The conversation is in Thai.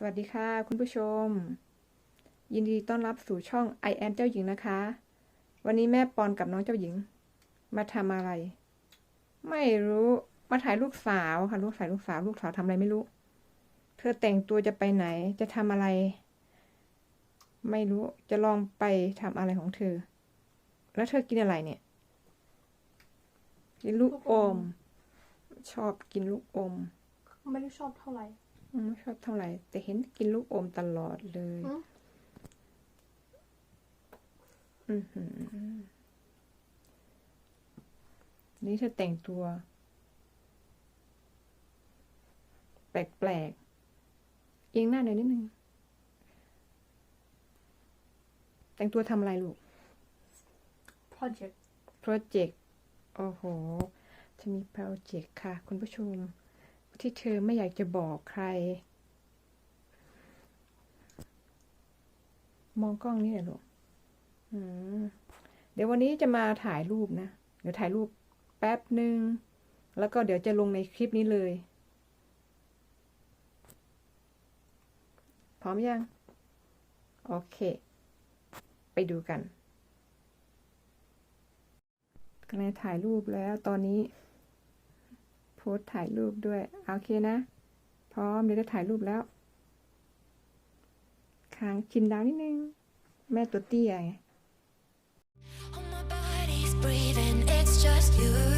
สวัสดีค่ะ คุณผู้ชม ยินดีต้อนรับสู่ช่อง I am เจ้าหญิงนะคะ วันนี้แม่ปอนกับน้องเจ้าหญิง มาทำอะไร ไม่รู้มาถ่ายลูกสาวค่ะลูกสาวลูกสาวลูกสาวทำอะไรไม่รู้ เธอแต่งตัวจะไปไหนจะทำอะไร ไม่รู้จะลองไปทำอะไรของเธอ แล้วเธอกินอะไรเนี่ยกินลูกอม ชอบกินลูกอม ไม่ได้ชอบเท่าไหร่อืม ไม่ชอบเท่าไหร่ แต่เห็นกินลูกอมตลอดเลยอืมอือหือ นี่เธอแต่งตัว แปลกๆเอียงหน้าหน่อยนิดนึง แต่งตัวทำอะไรลูก project โปรเจกต์โอ้โห จะมีโปรเจกต์ค่ะ คุณผู้ชม ที่เธอไม่อยากจะบอกใคร มองกล้องนี่แหละลูกเดี๋ยววันนี้จะมาถ่ายรูปนะ เดี๋ยวถ่ายรูปแป๊บหนึ่ง แล้วก็เดี๋ยวจะลงในคลิปนี้เลย พร้อมยัง โอเค ไปดูกันกำลังถ่ายรูปแล้วตอนนี้ พสต์ถ่ายรูปด้วย โอเคนะ พร้อมเดี๋ยวจะถ่ายรูปแล้วค้างชินดาวนิดนึง แม่ตัวเตี้ยไง just you.